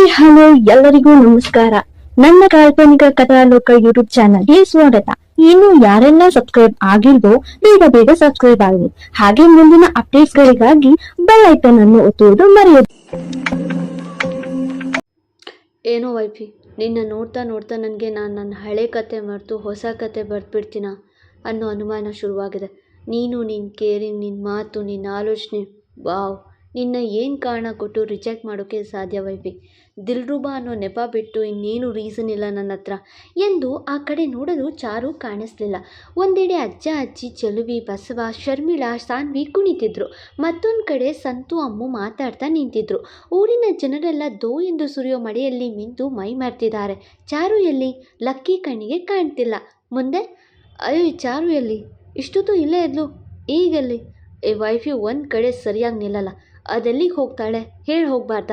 Hi, hello, ಎಲ್ಲರಿಗೂ ನಮಸ್ಕಾರ. ನನ್ನ ಕಾಲ್ಪನಿಕ ಕಥಾಲೋಕ ಯೂಟ್ಯೂಬ್ ಚಾನಲ್ಗೆ ಸ್ವಾಗತ. ಇನ್ನು ಯಾರೆಲ್ಲ ಸಬ್ಸ್ಕ್ರೈಬ್ ಆಗಿಲ್ವೋ, ಬೇಗ ಬೇಗ ಸಬ್ಸ್ಕ್ರೈಬ್ ಆಗಿ ಹಾಗೆ ಮುಂದಿನ ಅಪ್ಡೇಟ್ಸ್ ಗಳಿಗಾಗಿ ಬೆಲ್ ಐಕನ್ ಅನ್ನು ಒತ್ತುವುದು ಮರೆಯದು. ಏನೋ ವೈಫಿ, ನಿನ್ನ ನೋಡ್ತಾ ನೋಡ್ತಾ ನನಗೆ ನಾನು ನನ್ನ ಹಳೆ ಕತೆ ಮರೆತು ಹೊಸ ಕತೆ ಬರೆದ್ಬಿಡ್ತೀನ ಅನ್ನೋ ಅನುಮಾನ ಶುರುವಾಗಿದೆ. ನೀನು ನಿನ್ನ ಕೇರಿಂಗ್ ನಿನ್ನ ಮಾತು ನಿನ್ನ ಆಲೋಚನೆ, ವಾವ್. ನಿನ್ನ ಏನು ಕಾರಣ ಕೊಟ್ಟು ರಿಜೆಕ್ಟ್ ಮಾಡೋಕ್ಕೆ ಸಾಧ್ಯ ವೈಫಿ? ದಿಲ್ರುಬಾ ಅನ್ನೋ ನೆಪ ಬಿಟ್ಟು ಇನ್ನೇನು ರೀಸನ್ ಇಲ್ಲ ನನ್ನ ಹತ್ರ. ಎಂದು ಆ ಕಡೆ ನೋಡಲು ಚಾರು ಕಾಣಿಸ್ಲಿಲ್ಲ. ಒಂದೆಡೆ ಅಜ್ಜ, ಅಜ್ಜಿ, ಚೆಲುವಿ, ಬಸವ, ಶರ್ಮಿಳಾ, ಸಾನ್ವಿ ಕುಣಿತಿದ್ರು. ಮತ್ತೊಂದು ಕಡೆ ಸಂತು, ಅಮ್ಮು ಮಾತಾಡ್ತಾ ನಿಂತಿದ್ರು. ಊರಿನ ಜನರೆಲ್ಲ ದೋ ಎಂದು ಸುರಿಯೋ ಮಳೆಯಲ್ಲಿ ಮಿಂದು ಮೈ ಮರ್ತಿದ್ದಾರೆ. ಚಾರು ಎಲ್ಲಿ? ಲಕ್ಕಿ ಕಣ್ಣಿಗೆ ಕಾಣ್ತಿಲ್ಲ. ಮುಂದೆ? ಅಯ್ಯೋ ಚಾರು ಎಲ್ಲಿ? ಇಷ್ಟೊತ್ತು ಇಲ್ಲೇ ಇದ್ಲು. ಈಗೆಲ್ಲಿ? ಈ ವೈಫಿ, ಒಂದು ಕಡೆ ಸರಿಯಾಗಿ ನಿಲ್ಲಲ್ಲ. ಅದೆಲ್ಲಿಗೆ ಹೋಗ್ತಾಳೆ? ಹೇಳಿ ಹೋಗಬಾರ್ದ?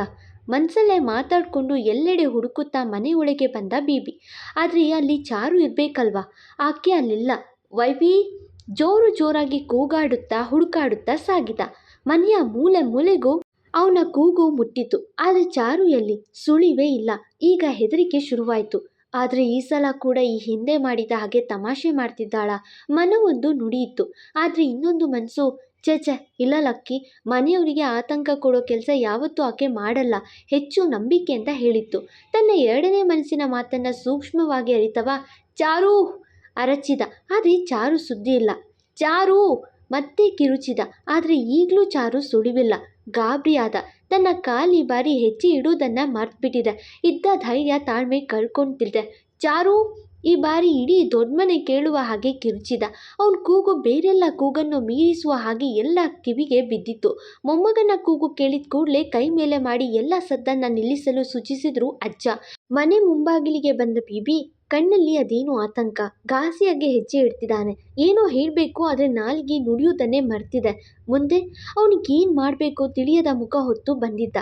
ಮನಸ್ಸಲ್ಲೇ ಮಾತಾಡಿಕೊಂಡು ಎಲ್ಲೆಡೆ ಹುಡುಕುತ್ತಾ ಮನೆ ಒಳಗೆ ಬಂದ ಬೀಬಿ. ಆದರೆ ಅಲ್ಲಿ ಚಾರು ಇರಬೇಕಲ್ವಾ? ಆಕೆ ಅಲ್ಲಿಲ್ಲ. ವೈಬಿ ಜೋರು ಜೋರಾಗಿ ಕೂಗಾಡುತ್ತಾ ಹುಡುಕಾಡುತ್ತಾ ಸಾಗಿದ. ಮನೆಯ ಮೂಲೆ ಮೂಲೆಗೂ ಅವನ ಕೂಗು ಮುಟ್ಟಿತು. ಆದರೆ ಚಾರು ಎಲ್ಲಿ? ಸುಳಿವೇ ಇಲ್ಲ. ಈಗ ಹೆದರಿಕೆ ಶುರುವಾಯಿತು. ಆದರೆ ಈ ಸಲ ಕೂಡ ಈ ಹಿಂದೆ ಮಾಡಿದ ಹಾಗೆ ತಮಾಷೆ ಮಾಡ್ತಿದ್ದಾಳ. ಮನವೊಂದು ನುಡಿಯಿತ್ತು. ಆದರೆ ಇನ್ನೊಂದು ಮನಸ್ಸು ಛೆ ಇಲ್ಲ ಲಕ್ಕಿ, ಮನೆಯವರಿಗೆ ಆತಂಕ ಕೊಡೋ ಕೆಲಸ ಯಾವತ್ತೂ ಆಕೆ ಮಾಡಲ್ಲ. ಹೆಚ್ಚು ನಂಬಿಕೆ ಅಂತ ಹೇಳಿತ್ತು. ತನ್ನ ಎರಡನೇ ಮನಸ್ಸಿನ ಮಾತನ್ನು ಸೂಕ್ಷ್ಮವಾಗಿ ಅರಿತವ ಚಾರು ಅರಚಿದ. ಆದರೆ ಚಾರು ಸುದ್ದಿ ಇಲ್ಲ. ಚಾರು ಮತ್ತೆ ಕಿರುಚಿದ. ಆದರೆ ಈಗಲೂ ಚಾರು ಸುಳಿವಿಲ್ಲ. ಗಾಬರಿಯಾದ ತನ್ನ ಕಾಲಿ ಬಾರಿ ಹೆಜ್ಜೆ ಇಡುವುದನ್ನು ಮರ್ತ್ಬಿಟ್ಟಿದೆ. ಇದ್ದ ಧೈರ್ಯ ತಾಳ್ಮೆ ಕಳ್ಕೊಂತಿದ್ದೆ ಚಾರು ಈ ಬಾರಿ ಇಡೀ ದೊಡ್ಡಮನೆ ಕೇಳುವ ಹಾಗೆ ಕಿರುಚಿದ. ಅವನ ಕೂಗು ಬೇರೆಲ್ಲ ಕೂಗನ್ನು ಮೀರಿಸುವ ಹಾಗೆ ಎಲ್ಲ ಕಿವಿಗೆ ಬಿದ್ದಿತ್ತು. ಮೊಮ್ಮಗನ ಕೂಗು ಕೇಳಿದ ಕೂಡಲೇ ಕೈ ಮೇಲೆ ಮಾಡಿ ಎಲ್ಲ ಸದ್ದನ್ನ ನಿಲ್ಲಿಸಲು ಸೂಚಿಸಿದ್ರು ಅಜ್ಜ. ಮನೆ ಮುಂಬಾಗಿಲಿಗೆ ಬಂದ ಬಿಬಿ ಕಣ್ಣಲ್ಲಿ ಅದೇನೋ ಆತಂಕ. ಘಾಸಿಯಾಗಿ ಹೆಜ್ಜೆ ಇಡ್ತಿದ್ದಾನೆ. ಏನೋ ಹೇಳಬೇಕು, ಆದರೆ ನಾಲಿಗೆ ನುಡಿಯುವುದನ್ನೇ ಮರ್ತಿದೆ. ಮುಂದೆ ಅವನಿಗೇನು ಮಾಡಬೇಕು ತಿಳಿಯದ ಮುಖ ಹೊತ್ತು ಬಂದಿದ್ದ.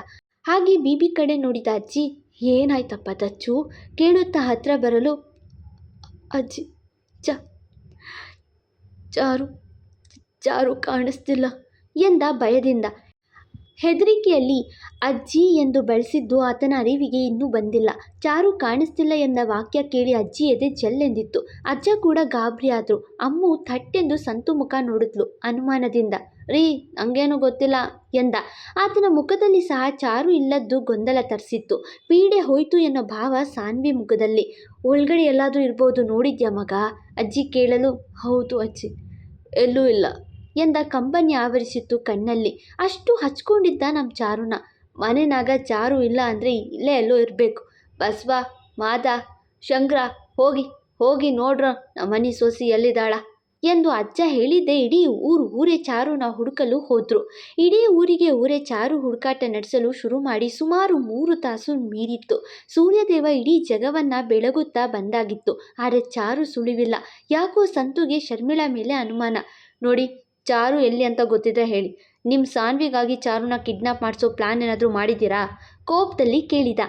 ಹಾಗೆ ಬಿಬಿ ಕಡೆ ನೋಡಿದ ಅಜ್ಜಿ, ಏನಾಯ್ತಪ್ಪ ದಚ್ಚು? ಕೇಳುತ್ತಾ ಹತ್ರ ಬರಲು ಅಜ್ಜಿ ಚ, ಚಾರು ಚಾರು ಕಾಣಿಸ್ತಿಲ್ಲ ಎಂದ ಭಯದಿಂದ. ಹೆದರಿಕೆಯಲ್ಲಿ ಅಜ್ಜಿ ಎಂದು ಬಳಸಿದ್ದು ಆತನ ಅರಿವಿಗೆ ಇನ್ನೂ ಬಂದಿಲ್ಲ. ಚಾರು ಕಾಣಿಸ್ತಿಲ್ಲ ಎಂದ ವಾಕ್ಯ ಕೇಳಿ ಅಜ್ಜಿ ಎದೆ ಜಲ್ಲೆಂದಿತ್ತು ಅಜ್ಜ ಕೂಡ ಗಾಬರಿಯಾದರು. ಅಮ್ಮು ಥಟ್ಟೆಂದು ಸಂತು ಮುಖ ನೋಡಿದ್ಲು ಅನುಮಾನದಿಂದ. ರೀ, ನಂಗೇನು ಗೊತ್ತಿಲ್ಲ ಎಂದ. ಆತನ ಮುಖದಲ್ಲಿ ಸಹ ಚಾರು ಇಲ್ಲದ್ದು ಗೊಂದಲ ತರಿಸಿತ್ತು. ಪೀಡೆ ಹೋಯ್ತು ಎನ್ನೋ ಭಾವ ಸಾನ್ವಿ ಮುಖದಲ್ಲಿ. ಒಳಗಡೆ ಎಲ್ಲಾದರೂ ಇರ್ಬೋದು ನೋಡಿದ್ಯಾ ಮಗ? ಅಜ್ಜಿ ಕೇಳಲು, ಹೌದು ಅಜ್ಜಿ, ಎಲ್ಲೂ ಇಲ್ಲ, ಎಂದ ಕಂಬನಿ ಆವರಿಸಿತ್ತು ಕಣ್ಣಲ್ಲಿ. ಅಷ್ಟು ಹಚ್ಕೊಂಡಿದ್ದ ನಮ್ಮ ಚಾರುನ. ಮನೆನಾಗ ಚಾರು ಇಲ್ಲ ಅಂದರೆ ಇಲ್ಲೇ ಎಲ್ಲೋ ಇರಬೇಕು. ಬಸ್ವಾ, ಮಾದ, ಶಂಕರ, ಹೋಗಿ ಹೋಗಿ ನೋಡ್ರ ನಮ್ಮ ಸೋಸಿ ಸೊಸಿ ಎಲ್ಲಿದ್ದಾಳ? ಎಂದು ಅಜ್ಜ ಹೇಳಿದ್ದೆ ಇಡೀ ಊರು ಊರೇ ಚಾರುನ ಹುಡುಕಲು ಹೋದ್ರು. ಇಡೀ ಊರಿಗೆ ಊರೇ ಚಾರು ಹುಡುಕಾಟ ನಡೆಸಲು ಶುರು ಮಾಡಿ ಸುಮಾರು ಮೂರು ತಾಸು ಮೀರಿತ್ತು. ಸೂರ್ಯದೇವ ಇಡೀ ಜಗವನ್ನ ಬೆಳಗುತ್ತಾ ಬಂದಾಗಿತ್ತು. ಆದರೆ ಚಾರು ಸುಳಿವಿಲ್ಲ. ಯಾಕೋ ಸಂತುಗೆ ಶರ್ಮಿಳಾ ಮೇಲೆ ಅನುಮಾನ. ನೋಡಿ, ಚಾರು ಎಲ್ಲಿ ಅಂತ ಗೊತ್ತಿದ್ರೆ ಹೇಳಿ. ನಿಮ್ಮ ಸಾನ್ವಿಗಾಗಿ ಚಾರುನ ಕಿಡ್ನಾಪ್ ಮಾಡಿಸೋ ಪ್ಲ್ಯಾನ್ ಏನಾದರೂ ಮಾಡಿದ್ದೀರಾ? ಕೋಪದಲ್ಲಿ ಕೇಳಿದ.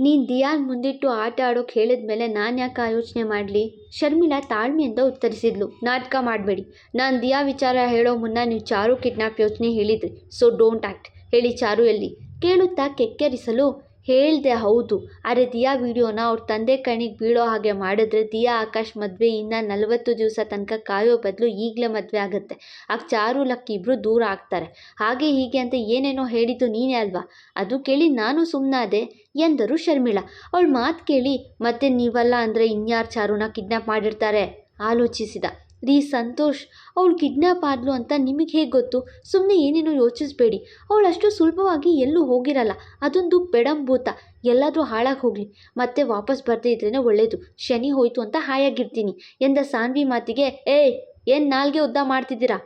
ನೀನು ದಿಯಾನ್ ಮುಂದಿಟ್ಟು ಆಟ ಆಡೋಕೆ ಹೇಳಿದ್ಮೇಲೆ ನಾನು ಯಾಕೆ ಆ ಯೋಚನೆ ಮಾಡಲಿ? ಶರ್ಮಿಳಾ ತಾಳ್ಮೆಯಿಂದ ಉತ್ತರಿಸಿದ್ಲು. ನಾಟಕ ಮಾಡಬೇಡಿ. ನಾನು ದಿಯಾ ವಿಚಾರ ಹೇಳೋ ಮುನ್ನ ನೀವು ಚಾರು ಕಿಡ್ನಾಪ್ ಯೋಚನೆ ಹೇಳಿದ್ರಿ. ಸೊ ಡೋಂಟ್ ಆ್ಯಕ್ಟ್ ಹೇಳಿ ಚಾರು ಎಲ್ಲಿ? ಕೇಳುತ್ತಾ ಕೆಕ್ಕರಿಸಲು ಹೇಳ್ದೆ ಹೌದು. ಆದರೆ ದಿಯಾ ವಿಡಿಯೋನ ಅವ್ರ ತಂದೆ ಕಣ್ಣಿಗೆ ಬೀಳೋ ಹಾಗೆ ಮಾಡಿದ್ರೆ ದಿಯಾ ಆಕಾಶ್ ಮದುವೆ ಇನ್ನು ನಲವತ್ತು ದಿವಸ ತನಕ ಕಾಯೋ ಬದಲು ಈಗಲೇ ಮದುವೆ ಆಗುತ್ತೆ. ಆಗ ಚಾರು ಲಕ್ಕಿ ಇಬ್ಬರು ದೂರ ಆಗ್ತಾರೆ. ಹಾಗೆ ಹೀಗೆ ಅಂತ ಏನೇನೋ ಹೇಳಿದ್ದು ನೀನೇ ಅಲ್ವಾ? ಅದು ಕೇಳಿ ನಾನು ಸುಮ್ಮನಾದೆ ಎಂದರು ಶರ್ಮಿಳಾ. ಅವಳ ಮಾತು ಕೇಳಿ, ಮತ್ತೆ ನೀವಲ್ಲ ಅಂದರೆ ಇನ್ಯಾರು ಚಾರುನ ಕಿಡ್ನ್ಯಾಪ್ ಮಾಡಿರ್ತಾರೆ? ಆಲೋಚಿಸಿದ. ರೀ ಸಂತೋಷ್, ಅವಳು ಕಿಡ್ನ್ಯಾಪ್ ಆದ್ಲು ಅಂತ ನಿಮಗೆ ಹೇಗೆ ಗೊತ್ತು? ಸುಮ್ಮನೆ ಏನೇನೋ ಯೋಚಿಸಬೇಡಿ. ಅವಳು ಅಷ್ಟು ಸುಲಭವಾಗಿ ಎಲ್ಲೂ ಹೋಗಿರಲ್ಲ. ಅದೊಂದು ಬೆಡಂಭೂತ ಎಲ್ಲಾದರೂ ಹಾಳಾಗಿ ಹೋಗಲಿ. ಮತ್ತೆ ವಾಪಸ್ ಬರದೇ ಇದ್ರೇ ಒಳ್ಳೆಯದು ಶನಿ ಹೋಯಿತು ಅಂತ ಹಾಯಾಗಿರ್ತೀನಿ. ಎಂದ ಸಾನ್ವಿ ಮಾತಿಗೆ, ಏಯ್, ಏನು ನಾಲ್ಗೆ ಉದ್ದ ಮಾಡ್ತಿದ್ದೀರಾ?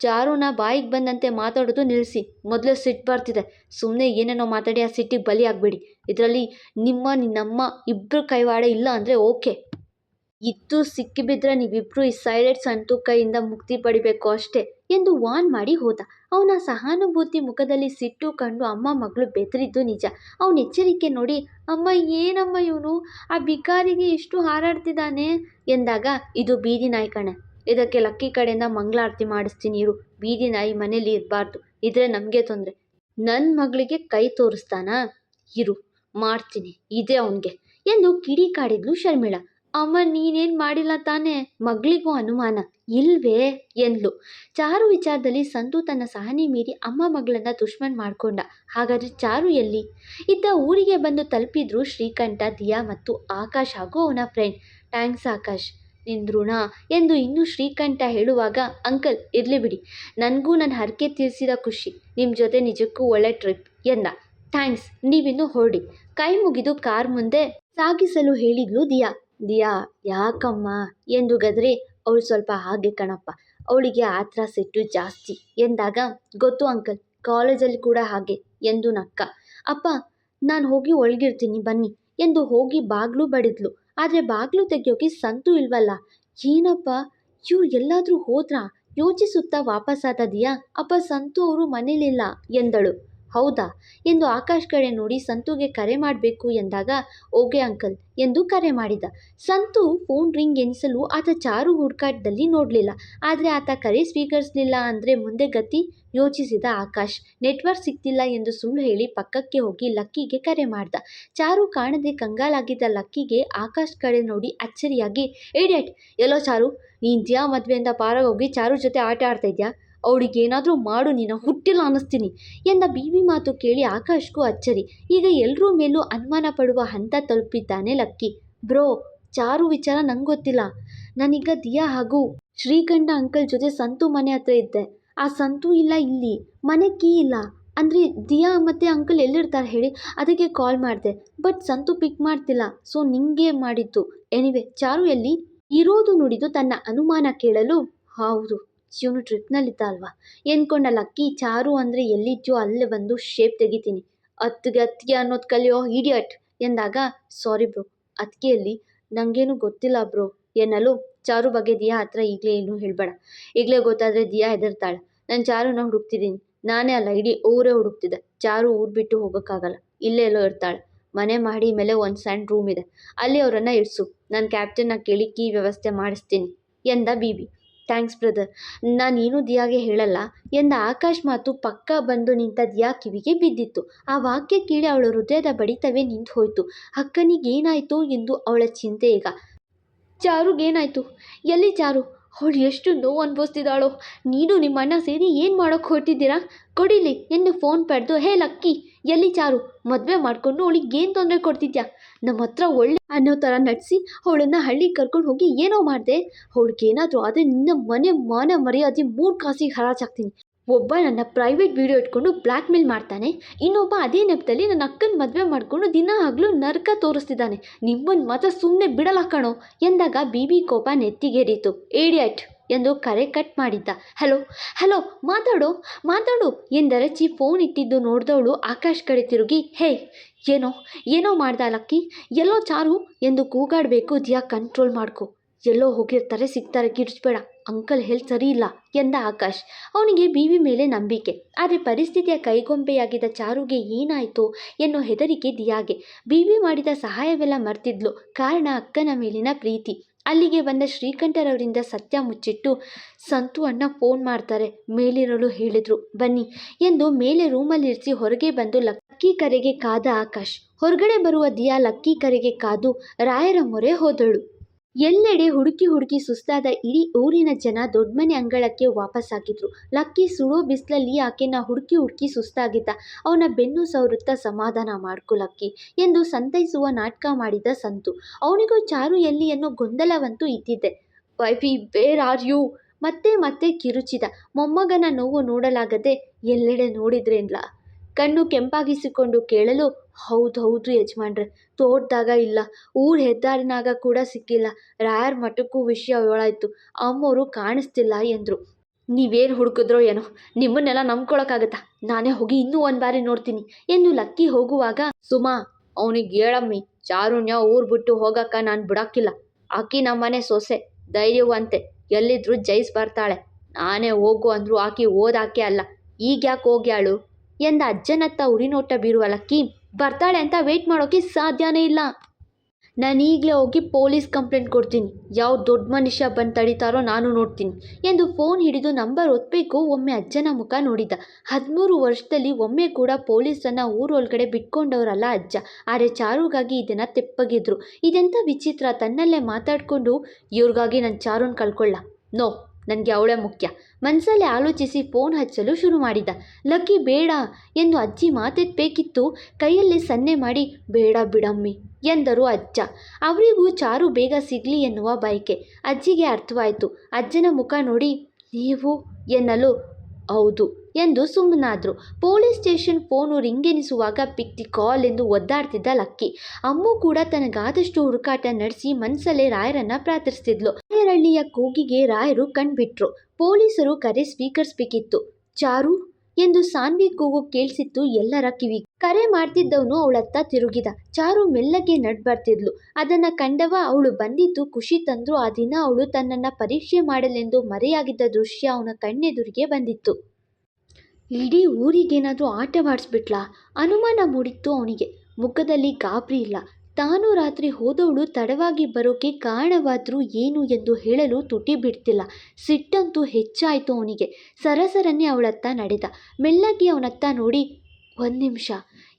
ಚಾರುನ ಬಾಯಿಗೆ ಬಂದಂತೆ ಮಾತಾಡೋದು ನಿಲ್ಲಿಸಿ ಮೊದಲು ಸಿಟ್ಟು ಬರ್ತಿದೆ. ಸುಮ್ಮನೆ ಏನೇನೋ ಮಾತಾಡಿ ಆ ಸಿಟ್ಟಿಗೆ ಬಲಿ ಆಗಬೇಡಿ. ಇದರಲ್ಲಿ ನಿಮ್ಮ ನಿನ್ನಮ್ಮ ಇಬ್ಬರು ಕೈವಾಡ ಇಲ್ಲ ಅಂದರೆ ಓಕೆ. ಇದ್ದು ಸಿಕ್ಕಿಬಿದ್ರೆ ನೀವಿಬ್ರು ಈ ಸೈಲೆಟ್ ಸಂತೂಕೈಯಿಂದ ಕೈಯಿಂದ ಮುಕ್ತಿ ಪಡಿಬೇಕು ಅಷ್ಟೇ ಎಂದು ವಾನ್ ಮಾಡಿ ಹೋದ. ಅವನ ಸಹಾನುಭೂತಿ ಮುಖದಲ್ಲಿ ಸಿಟ್ಟು ಕಂಡು ಅಮ್ಮ ಮಗಳು ಬೆದರಿದ್ದು ನಿಜ. ಅವನ ಎಚ್ಚರಿಕೆ ನೋಡಿ, ಅಮ್ಮ, ಏನಮ್ಮ ಇವನು? ಆ ಬಿಕಾರಿಗೆ ಇಷ್ಟು ಹಾರಾಡ್ತಿದ್ದಾನೆ? ಎಂದಾಗ, ಇದು ಬೀದಿ ನಾಯಿ ಕಣೆ. ಇದಕ್ಕೆ ಲಕ್ಕಿ ಕಡೆಯಿಂದ ಮಂಗಳಾರತಿ ಮಾಡಿಸ್ತೀನಿ ಇರು. ಬೀದಿ ನಾಯಿ ಮನೇಲಿ ಇರಬಾರ್ದು. ಇದ್ರೆ ನಮಗೆ ತೊಂದರೆ. ನನ್ನ ಮಗಳಿಗೆ ಕೈ ತೋರಿಸ್ತಾನಾ? ಇರು, ಮಾಡ್ತೀನಿ. ಇದೆ ಅವನಿಗೆ. ಎಂದು ಕಿಡಿಕಾಡಿದ್ಲು ಶರ್ಮಿಳಾ. ಅಮ್ಮ, ನೀನೇನು ಮಾಡಿಲ್ಲ ತಾನೇ? ಮಗಳಿಗೂ ಅನುಮಾನ. ಇಲ್ವೇ? ಎಂದ್ಲು. ಚಾರು ವಿಚಾರದಲ್ಲಿ ಸಂತು ತನ್ನ ಸಹನೆ ಮೀರಿ ಅಮ್ಮ ಮಗಳನ್ನ ದುಶ್ಮನ್ ಮಾಡ್ಕೊಂಡ. ಹಾಗಾದ್ರೆ ಚಾರು ಎಲ್ಲಿ? ಇದ್ದ ಊರಿಗೆ ಬಂದು ತಲುಪಿದ್ರು ಶ್ರೀಕಂಠ, ದಿಯಾ ಮತ್ತು ಆಕಾಶ್ ಹಾಗೂ ಅವನ ಫ್ರೆಂಡ್ ಥ್ಯಾಂಕ್ಸ್ ಆಕಾಶ್. ನಿನ್ ಋಣ ಎಂದು ಇನ್ನೂ ಶ್ರೀಕಂಠ ಹೇಳುವಾಗ, ಅಂಕಲ್, ಇರಲಿ ಬಿಡಿ. ನನಗೂ ನನ್ನ ಹರಕೆ ತೀರಿಸಿದ ಖುಷಿ. ನಿಮ್ಮ ಜೊತೆ ನಿಜಕ್ಕೂ ಒಳ್ಳೆ ಟ್ರಿಪ್ ಎಂದ. ಥ್ಯಾಂಕ್ಸ್ ನೀವಿನ್ನು ಹೊರಡಿ. ಕೈ ಮುಗಿದು ಕಾರ್ ಮುಂದೆ ಸಾಗಿಸಲು ಹೇಳಿದ್ಲು ದಿಯಾ. ದಿಯಾ, ಯಾಕಮ್ಮ? ಎಂದು ಗದರಿ, ಅವಳು ಸ್ವಲ್ಪ ಹಾಗೆ ಕಣಪ್ಪ. ಅವಳಿಗೆ ಆತ್ರ ಸಿಟ್ಟು ಜಾಸ್ತಿ. ಎಂದಾಗ, ಗೊತ್ತು ಅಂಕಲ್, ಕಾಲೇಜಲ್ಲಿ ಕೂಡ ಹಾಗೆ, ಎಂದು ನಕ್ಕ. ಅಪ್ಪ, ನಾನು ಹೋಗಿ ಒಳಗಿರ್ತೀನಿ, ಬನ್ನಿ, ಎಂದು ಹೋಗಿ ಬಾಗ್ಲು ಬಡಿದ್ಲು. ಆದರೆ ಬಾಗ್ಲು ತೆಗಿಯೋಕೆ ಸಂತು ಇಲ್ವಲ್ಲ? ಏನಪ್ಪ? ಇವ್ರು ಎಲ್ಲಾದರೂ ಹೋದ್ರಾ? ಯೋಚಿಸುತ್ತಾ ವಾಪಸ್ಸಾದ ದಿಯಾ, ಅಪ್ಪ, ಸಂತು ಅವರು ಮನೇಲಿಲ್ಲ, ಎಂದಳು. ಹೌದಾ? ಎಂದು ಆಕಾಶ್ ಕಡೆ ನೋಡಿ ಸಂತುಗೆ ಕರೆ ಮಾಡಬೇಕು ಎಂದಾಗ, ಓಕೆ ಅಂಕಲ್ ಎಂದು ಕರೆ ಮಾಡಿದ. ಸಂತು ಫೋನ್ ರಿಂಗ್ ಎನಿಸಲು ಆತ ಚಾರು ಹುಡುಕಾಟದಲ್ಲಿ ನೋಡಲಿಲ್ಲ. ಆದರೆ ಆತ ಕರೆ ಸ್ವೀಕರಿಸಲಿಲ್ಲ ಅಂದರೆ ಮುಂದೆ ಗತಿ ಯೋಚಿಸಿದ ಆಕಾಶ್. ನೆಟ್ವರ್ಕ್ ಸಿಗ್ತಿಲ್ಲ ಎಂದು ಸುಳ್ಳು ಹೇಳಿ ಪಕ್ಕಕ್ಕೆ ಹೋಗಿ ಲಕ್ಕಿಗೆ ಕರೆ ಮಾಡ್ದ. ಚಾರು ಕಾಣದೆ ಕಂಗಾಲಾಗಿದ್ದ ಲಕ್ಕಿಗೆ ಆಕಾಶ್ ಕಡೆ ನೋಡಿ ಅಚ್ಚರಿಯಾಗಿ ಏಡಿಯಟ್ ಎಲ್ಲೋ ಚಾರು, ನೀನು ದಿಯಾ ಮದುವೆಯಿಂದ ಪಾರಾಗೋಗಿ ಚಾರು ಜೊತೆ ಆಟ ಆಡ್ತಾ ಅವಳಿಗೆ ಏನಾದರೂ ಮಾಡು, ನೀನು ಹುಟ್ಟಿಲ್ಲ ಅನ್ನಿಸ್ತೀನಿ ಎಂದ ಬೀವಿ ಮಾತು ಕೇಳಿ ಆಕಾಶ್ಗೂ ಅಚ್ಚರಿ. ಈಗ ಎಲ್ಲರೂ ಮೇಲೂ ಅನುಮಾನ ಪಡುವ ಹಂತ ತಲುಪಿದ್ದಾನೆ ಲಕ್ಕಿ. ಬ್ರೋ, ಚಾರು ವಿಚಾರ ನಂಗೆ ಗೊತ್ತಿಲ್ಲ ನಾನೀಗ ದಿಯಾ ಹಾಗೂ ಶ್ರೀಕಂಠ ಅಂಕಲ್ ಜೊತೆ ಸಂತು ಮನೆ ಹತ್ರ ಇದ್ದೆ. ಆ ಸಂತು ಇಲ್ಲ ಇಲ್ಲಿ, ಮನೆ ಕೀ ಇಲ್ಲ. ಅಂದರೆ ದಿಯಾ ಮತ್ತು ಅಂಕಲ್ ಎಲ್ಲಿರ್ತಾರೆ ಹೇಳಿ ಅದಕ್ಕೆ ಕಾಲ್ ಮಾಡಿದೆ. ಬಟ್ ಸಂತು ಪಿಕ್ ಮಾಡ್ತಿಲ್ಲ, ಸೊ ನಿಂಗೆ ಮಾಡಿತ್ತು ಎನಿವೆ, ಚಾರು ಎಲ್ಲಿ? ಇರೋದು ನುಡಿದು ತನ್ನ ಅನುಮಾನ ಕೇಳಲು. ಹೌದು. ಇವನು ಟ್ರಿಪ್ನಲ್ಲಿದ್ದ ಅಲ್ವಾ ಎನ್ಕೊಂಡ ಲಕ್ಕಿ, ಚಾರು ಅಂದರೆ ಎಲ್ಲಿದ್ಯೋ ಅಲ್ಲೇ ಬಂದು ಶೇಪ್ ತೆಗಿತೀನಿ. ಅತ್ತಿಗೆ ಅತ್ತಿಗೆ ಅನ್ನೋದು ಕಲಿಯೋ ಇಡಿಯಟ್ ಎಂದಾಗ ಸಾರಿ ಬ್ರೋ ಅತ್ತಿಗೆಯಲ್ಲಿ ನನಗೇನು ಗೊತ್ತಿಲ್ಲ ಬ್ರೋ ಏನಲ್ಲೂ ಚಾರು ಬಗ್ಗೆ ದಿಯಾ ಹತ್ರ ಈಗಲೇ ಏನು ಹೇಳಬೇಡ. ಈಗಲೇ ಗೊತ್ತಾದರೆ ದಿಯಾ ಹೆದರ್ತಾಳೆ. ನಾನು ಚಾರುನ ಹುಡುಕ್ತಿದ್ದೀನಿ. ನಾನೇ ಅಲ್ಲ, ಇಡೀ ಊರೇ ಹುಡುಕ್ತಿದ್ದೆ. ಚಾರು ಊರು ಬಿಟ್ಟು ಹೋಗೋಕ್ಕಾಗಲ್ಲ. ಇಲ್ಲೇ ಎಲ್ಲೋ ಇರ್ತಾಳೆ. ಮನೆ ಮಾಡಿ ಮೇಲೆ ಒಂದು ಸಣ್ಣ ರೂಮ್ ಇದೆ. ಅಲ್ಲಿ ಅವರನ್ನು ಇರಿಸು ನಾನು ಕ್ಯಾಪ್ಟನ್ನ ಕೇಳಿ ಕೀ ವ್ಯವಸ್ಥೆ ಮಾಡಿಸ್ತೀನಿ ಎಂದ ಬೀಬಿ ಥ್ಯಾಂಕ್ಸ್ ಬ್ರದರ್ ನಾನೇನು ದಿಯಾಗೆ ಹೇಳಲ್ಲ. ಎಂದ ಆಕಾಶ್ ಮಾತು ಪಕ್ಕ ಬಂದು ನಿಂತ ದಿಯಾ ಕಿವಿಗೆ ಬಿದ್ದಿತ್ತು. ಆ ವಾಕ್ಯ ಕೇಳಿ ಅವಳ ಹೃದಯದ ಬಡಿತವೇ ನಿಂತು ಹೋಯಿತು. ಅಕ್ಕನಿಗೇನಾಯಿತು ಎಂದು ಅವಳ ಚಿಂತೆ ಈಗ. ಚಾರುಗೇನಾಯಿತು ಎಲ್ಲಿ ಚಾರು? ಅವಳು ಎಷ್ಟು ನೋವು ಅನುಭವಿಸ್ತಿದ್ದಾಳೋ. ನೀನು ನಿಮ್ಮ ಅಣ್ಣ ಸೇರಿ ಏನು ಮಾಡೋಕ್ಕೆ ಹೊರಟಿದ್ದೀರಾ? ಕೊಡಿಲಿ ಎಂದು ಫೋನ್ ಪಡೆದು, ಹೇ ಲಕ್ಕಿ ಎಲ್ಲಿ ಚಾರು, ಮದುವೆ ಮಾಡಿಕೊಂಡು ಅವಳಿಗೆ ಏನು ತೊಂದರೆ ಕೊಡ್ತಿದ್ಯಾ? ನಮ್ಮ ಹತ್ರ ಒಳ್ಳೆ ಅನ್ನೋ ಥರ ನಟಿಸಿ ಅವಳನ್ನು ಹಳ್ಳಿಗೆ ಕರ್ಕೊಂಡು ಹೋಗಿ ಏನೋ ಮಾಡಿದೆ. ಅವಳಿಗೇನಾದರೂ ಆದರೆ ನಿನ್ನ ಮನೆ ಮಾನ ಮರ್ಯಾದೆ ಮೂರು ಕಾಸಿಗೆ ಹರಾಜಾಗ್ತೀನಿ ಒಬ್ಬ ನನ್ನ ಪ್ರೈವೇಟ್ ವಿಡಿಯೋ ಇಟ್ಕೊಂಡು ಬ್ಲ್ಯಾಕ್ ಮೇಲ್ ಮಾಡ್ತಾನೆ. ಇನ್ನೊಬ್ಬ ಅದೇ ನೆಪದಲ್ಲಿ ನನ್ನ ಅಕ್ಕನ ಮದುವೆ ಮಾಡಿಕೊಂಡು ದಿನ ಹಗಲು ನರಕ ತೋರಿಸ್ತಿದ್ದಾನೆ. ನಿಮ್ಮನ್ನು ಮಾತ್ರ ಸುಮ್ಮನೆ ಬಿಡಲ್ಲ ಎಂದಾಗ ಬಿ ಕೋಪ ನೆತ್ತಿಗೇರಿತು. ಏಡಿಯಟ್ ಎಂದು ಕರೆ ಕಟ್ ಮಾಡಿದ್ದ. ಹಲೋ ಹಲೋ, ಮಾತಾಡು ಮಾತಾಡು ಎಂದರಚಿ ಫೋನ್ ಇಟ್ಟಿದ್ದು ನೋಡಿದವಳು ಆಕಾಶ್ ಕಡೆ ತಿರುಗಿ, ಹೇ, ಏನೋ ಏನೋ ಮಾಡ್ದ ಲಕ್ಕಿ? ಎಲ್ಲೋ ಚಾರು? ಎಂದು ಕೂಗಾಡಬೇಕು ದಿಯಾ ಕಂಟ್ರೋಲ್ ಮಾಡ್ಕೊ. ಎಲ್ಲೋ ಹೋಗಿರ್ತಾರೆ, ಸಿಗ್ತಾರೆ ಗಿಡಿಸ್ಬೇಡ ಅಂಕಲ್ ಹೆಲ್ತ್ ಸರಿ ಇಲ್ಲ ಎಂದ ಆಕಾಶ್. ಅವನಿಗೆ ಬಿವಿ ಮೇಲೆ ನಂಬಿಕೆ. ಆದರೆ ಪರಿಸ್ಥಿತಿಯ ಕೈಗೊಂಬೆಯಾಗಿದ್ದ ಚಾರುಗೆ ಏನಾಯಿತು ಎನ್ನೋ ಹೆದರಿಕೆ ದಿಯಾಗೆ ಬಿವಿ ಮಾಡಿದ ಸಹಾಯವೆಲ್ಲ ಮರ್ತಿದ್ಲು. ಕಾರಣ ಅಕ್ಕನ ಮೇಲಿನ ಪ್ರೀತಿ. ಅಲ್ಲಿಗೆ ಬಂದ ಶ್ರೀಕಂಠರವರಿಂದ ಸತ್ಯ ಮುಚ್ಚಿಟ್ಟು ಸಂತು ಅಣ್ಣ ಫೋನ್ ಮಾಡ್ತಾರೆ. ಮೇಲಿರಲು ಹೇಳಿದ್ರು, ಬನ್ನಿ ಎಂದು ಮೇಲೆ ರೂಮಲ್ಲಿರಿಸಿ ಹೊರಗೆ ಬಂದು ಲಕ್ಕಿ ಕರೆಗೆ ಕಾದ ಆಕಾಶ್. ಹೊರಗಡೆ ಬರುವ ದಿಯಾ ಲಕ್ಕಿ ಕರೆಗೆ ಕಾದು ರಾಯರ ಮೊರೆ ಹೋದಳು. ಎಲ್ಲೆಡೆ ಹುಡುಕಿ ಹುಡುಕಿ ಸುಸ್ತಾದ ಇಡೀ ಊರಿನ ಜನ ದೊಡ್ಡಮನೆ ಅಂಗಳಕ್ಕೆ ವಾಪಸ್ಸಾಗಿದ್ರು. ಲಕ್ಕಿ ಸುಡೋ ಬಿಸಿಲಲ್ಲಿ ಆಕೆನ ಹುಡುಕಿ ಹುಡುಕಿ ಸುಸ್ತಾಗಿದ್ದ. ಅವನ ಬೆನ್ನು ಸವರುತ್ತಾ ಸಮಾಧಾನ ಮಾಡ್ಕೊ ಲಕ್ಕಿ ಎಂದು ಸಂತೈಸುವ ನಾಟಕ ಮಾಡಿದ ಸಂತು. ಅವನಿಗೂ ಚಾರು ಎಲ್ಲಿ ಅನ್ನೋ ಗೊಂದಲವಂತೂ ಇದ್ದಿದ್ದೆ. ವೈಫಿ ಬೇರ್ ಆರ್ ಯು ಮತ್ತೆ ಮತ್ತೆ ಕಿರುಚಿದ. ಮೊಮ್ಮಗನ ನೋವು ನೋಡಲಾಗದೆ ಎಲ್ಲೆಡೆ ನೋಡಿದ್ರೇನ್ಲ? ಕಣ್ಣು ಕೆಂಪಾಗಿಸಿಕೊಂಡು ಕೇಳಲು ಹೌದು ಹೌದು ಯಜಮಾನ್ರೆ, ತೋಟದಾಗ ಇಲ್ಲ, ಊರ ಹೆದ್ದಾರಿನಾಗ ಕೂಡ ಸಿಕ್ಕಿಲ್ಲ, ರಾಯರ್ ಮಠಕ್ಕೂ ವಿಷಯ ಹೇಳಾಯ್ತು ಅಮ್ಮೋರು ಕಾಣಿಸ್ತಿಲ್ಲ ಎಂದರು. ನೀವೇನು ಹುಡುಕಿದ್ರೋ ಏನೋ, ನಿಮ್ಮನ್ನೆಲ್ಲ ನಂಬ್ಕೊಳಕ್ಕಾಗತ್ತಾ? ನಾನೇ ಹೋಗಿ ಇನ್ನೂ ಒಂದು ಬಾರಿ ನೋಡ್ತೀನಿ ಎಂದು ಲಕ್ಕಿ ಹೋಗುವಾಗ, ಸುಮಾ, ಅವನಿಗೆ ಹೇಳಮ್ಮಿ, ಚಾರುಣ್ಯ ಊರು ಬಿಟ್ಟು ಹೋಗಕ್ಕ ನಾನು ಬಿಡಕ್ಕಿಲ್ಲ ಆಕಿ ನಮ್ಮನೆ ಸೊಸೆ, ಧೈರ್ಯವಂತೆ, ಎಲ್ಲಿದ್ರು ಜೈಸ್ ಬರ್ತಾಳೆ, ನಾನೇ ಹೋಗು ಅಂದ್ರು ಆಕಿ ಓದಾಕೆ ಅಲ್ಲ ಈಗ ಯಾಕೆ ಹೋಗ್ಯಾಳು? ಎಂದ ಅಜ್ಜನತ್ತ ಉರಿನೋಟ ಬೀರುವ ಲಕ್ಕಿ ಬರ್ತಾಳೆ ಅಂತ ವೆಯ್ಟ್ ಮಾಡೋಕ್ಕೆ ಸಾಧ್ಯನೇ ಇಲ್ಲ. ನಾನು ಈಗಲೇ ಹೋಗಿ ಪೊಲೀಸ್ ಕಂಪ್ಲೇಂಟ್ ಕೊಡ್ತೀನಿ. ಯಾವ ದೊಡ್ಡ ಮನುಷ್ಯ ಬಂದು ತಡೀತಾರೋ ನಾನು ನೋಡ್ತೀನಿ ಎಂದು ಫೋನ್ ಹಿಡಿದು ನಂಬರ್ ಒತ್ತಬೇಕು ಒಮ್ಮೆ ಅಜ್ಜನ ಮುಖ ನೋಡಿದ. ಹದಿಮೂರು ವರ್ಷದಲ್ಲಿ ಒಮ್ಮೆ ಕೂಡ ಪೊಲೀಸನ್ನು ಊರೊಳಗಡೆ ಬಿಟ್ಕೊಂಡವರಲ್ಲ ಅಜ್ಜ. ಆದರೆ ಚಾರುಗಾಗಿ ಇದನ್ನು ತೆಪ್ಪಗಿದ್ರು. ಇದೆಂಥ ವಿಚಿತ್ರ, ತನ್ನಲ್ಲೇ ಮಾತಾಡಿಕೊಂಡು, ಇವ್ರಿಗಾಗಿ ನಾನು ಚಾರುನ್ ಕಳ್ಕೊಳ್ಳ ನೋ. ನನಗೆ ಅವಳೇ ಮುಖ್ಯ. ಮನಸ್ಸಲ್ಲಿ ಆಲೋಚಿಸಿ ಫೋನ್ ಹಚ್ಚಲು ಶುರು ಮಾಡಿದ. ಲಕ್ಕಿ, ಬೇಡ ಎಂದು ಅಜ್ಜಿ ಮಾತೆತ್ತಬೇಕಿತ್ತು ಕೈಯಲ್ಲಿ ಸನ್ನೆ ಮಾಡಿ, ಬೇಡ ಬಿಡಮ್ಮಿ ಎಂದರು ಅಜ್ಜ. ಅವರಿಗೂ ಚಾರು ಬೇಗ ಸಿಗಲಿ ಎನ್ನುವ ಬಯಕೆ. ಅಜ್ಜಿಗೆ ಅರ್ಥವಾಯಿತು. ಅಜ್ಜನ ಮುಖ ನೋಡಿ, ನೀವು? ಎನ್ನಲು, ಹೌದು ಎಂದು ಸುಮ್ಮನಾದ್ರು ಪೊಲೀಸ್ ಸ್ಟೇಷನ್ ಫೋನು ರಿಂಗೆನಿಸುವಾಗ ಪಿಕ್ ದಿ ಕಾಲ್ ಎಂದು ಒದ್ದಾಡ್ತಿದ್ದ ಲಕ್ಕಿ. ಅಮ್ಮು ಕೂಡ ತನಗಾದಷ್ಟು ಹುಡುಕಾಟ ನಡೆಸಿ ಮನಸ್ಸಲ್ಲೇ ರಾಯರನ್ನು ಪ್ರಾರ್ಥಿಸ್ತಿದ್ಲು. ರಾಯರಳ್ಳಿಯ ಕೂಗಿಗೆ ರಾಯರು ಕಣ್ಬಿಟ್ರು. ಪೊಲೀಸರು ಕರೆ ಸ್ವೀಕರಿಸ್ಬೇಕಿತ್ತು. ಚಾರು? ಎಂದು ಸಾನ್ವಿ ಕೂಗು ಕೇಳಿಸಿತ್ತು ಎಲ್ಲರ ಕಿವಿ. ಕರೆ ಮಾಡ್ತಿದ್ದವನು ಅವಳತ್ತ ತಿರುಗಿದ. ಚಾರು ಮೆಲ್ಲಗೆ ನಡ್ಬರ್ತಿದ್ಲು. ಅದನ್ನ ಕಂಡವ ಅವಳು ಬಂದಿದ್ದು ಖುಷಿ ತಂದ್ರು. ಆ ದಿನ ಅವಳು ತನ್ನನ್ನ ಪರೀಕ್ಷೆ ಮಾಡಲೆಂದು ಮರೆಯಾಗಿದ್ದ ದೃಶ್ಯ ಅವನ ಕಣ್ಣೆದುರಿಗೆ ಬಂದಿತ್ತು. ಇಡೀ ಊರಿಗೇನಾದರೂ ಆಟವಾಡಿಸ್ಬಿಟ್ಲಾ? ಅನುಮಾನ ಮೂಡಿತ್ತು ಅವನಿಗೆ. ಮುಖದಲ್ಲಿ ಗಾಬರಿ ಇಲ್ಲ. ತಾನು ರಾತ್ರಿ ಹೋದವಳು ತಡವಾಗಿ ಬರೋಕೆ ಕಾರಣವಾದರೂ ಏನು ಎಂದು ಹೇಳಲು ತುಟಿ ಬಿಡ್ತಿಲ್ಲ. ಸಿಟ್ಟಂತೂ ಹೆಚ್ಚಾಯಿತು ಅವನಿಗೆ. ಸರಸರನ್ನೇ ಅವಳತ್ತ ನಡೆದ. ಮೆಲ್ಲಗೆ ಅವನತ್ತ ನೋಡಿ, ಒಂದು ನಿಮಿಷ.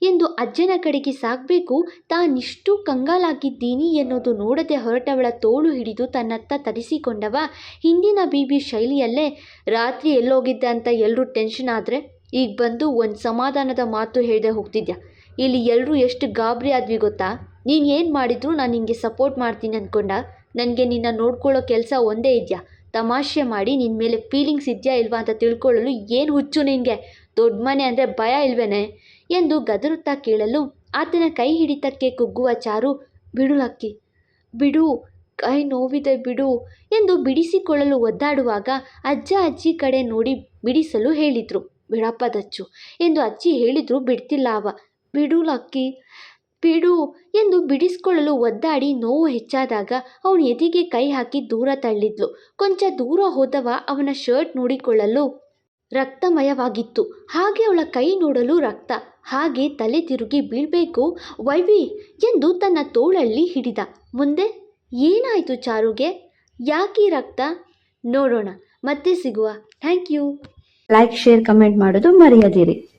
ಎಂದು ಅಜ್ಜನ ಕಡೆಗೆ ಸಾಗಬೇಕು ತಾನಿಷ್ಟು ಕಂಗಾಲಾಗಿದ್ದೀನಿ ಎನ್ನುವುದು ನೋಡದೆ ಹೊರಟವಳ ತೋಳು ಹಿಡಿದು ತನ್ನತ್ತ ತರಿಸಿಕೊಂಡವ. ಹಿಂದಿನ ಬೀಬಿ ಶೈಲಿಯಲ್ಲೇ ರಾತ್ರಿ ಎಲ್ಲೋಗಿದ್ದೆ ಅಂತ ಎಲ್ಲರೂ ಟೆನ್ಷನ್ ಆದರೆ, ಈಗ ಬಂದು ಒಂದು ಸಮಾಧಾನದ ಮಾತು ಹೇಳದೆ ಹೋಗ್ತಿದ್ಯಾ? ಇಲ್ಲಿ ಎಲ್ಲರೂ ಎಷ್ಟು ಗಾಬರಿ ಆದ್ವಿ ಗೊತ್ತಾ? ನೀನು ಏನು ಮಾಡಿದ್ರು ನಾನು ನಿನಗೆ ಸಪೋರ್ಟ್ ಮಾಡ್ತೀನಿ ಅಂದ್ಕೊಂಡ ನನಗೆ ನಿನ್ನ ನೋಡ್ಕೊಳ್ಳೋ ಕೆಲಸ ಒಂದೇ ಇದೆಯಾ? ತಮಾಷೆ ಮಾಡಿ ನಿನ್ನ ಮೇಲೆ ಫೀಲಿಂಗ್ಸ್ ಇದೆಯಾ ಇಲ್ವಾ ಅಂತ ತಿಳ್ಕೊಳ್ಳಲು ಏನು ಹುಚ್ಚು ನಿನಗೆ? ದೊಡ್ಡ ಮನೆ ಅಂದರೆ ಭಯ ಇಲ್ವೇನೆ? ಎಂದು ಗದರುತ್ತಾ ಕೇಳಲು ಆತನ ಕೈ ಹಿಡಿತಕ್ಕೆ ಕುಗ್ಗುವ ಚಾರು, ಬಿಡು ಅಕ್ಕಿ ಬಿಡು, ಕೈ ನೋವಿದೆ ಬಿಡು ಎಂದು ಬಿಡಿಸಿಕೊಳ್ಳಲು ಒದ್ದಾಡುವಾಗ ಅಜ್ಜ ಅಜ್ಜಿ ಕಡೆ ನೋಡಿ ಬಿಡಿಸಲು ಹೇಳಿದರು. ಬಿಡಪ್ಪ ದಚ್ಚು ಎಂದು ಅಜ್ಜಿ ಹೇಳಿದ್ರು ಬಿಡ್ತಿಲ್ಲ ಅವ. ಬಿಡು ಲಕ್ಕಿ, ಬಿಡು ಎಂದು ಬಿಡಿಸ್ಕೊಳ್ಳಲು ಒದ್ದಾಡಿ ನೋವು ಹೆಚ್ಚಾದಾಗ ಅವನು ಎದೆಗೆ ಕೈ ಹಾಕಿ ದೂರ ತಳ್ಳಿದ್ಲು. ಕೊಂಚ ದೂರ ಹೋದವ ಅವನ ಶರ್ಟ್ ನೋಡಿಕೊಳ್ಳಲು ರಕ್ತಮಯವಾಗಿತ್ತು. ಹಾಗೆ ಅವಳ ಕೈ ನೋಡಲು ರಕ್ತ. ಹಾಗೆ ತಲೆ ತಿರುಗಿ ಬೀಳ್ಬೇಕು, ವೈವಿ ಎಂದು ತನ್ನ ತೋಳಲ್ಲಿ ಹಿಡಿದ. ಮುಂದೆ, ಏನಾಯಿತು ಚಾರುಗೆ? ಯಾಕೆ ರಕ್ತ? ನೋಡೋಣ, ಮತ್ತೆ ಸಿಗುವ. Thank you. Like, share, comment ಮಾಡೋದು ಮರೆಯದಿರಿ.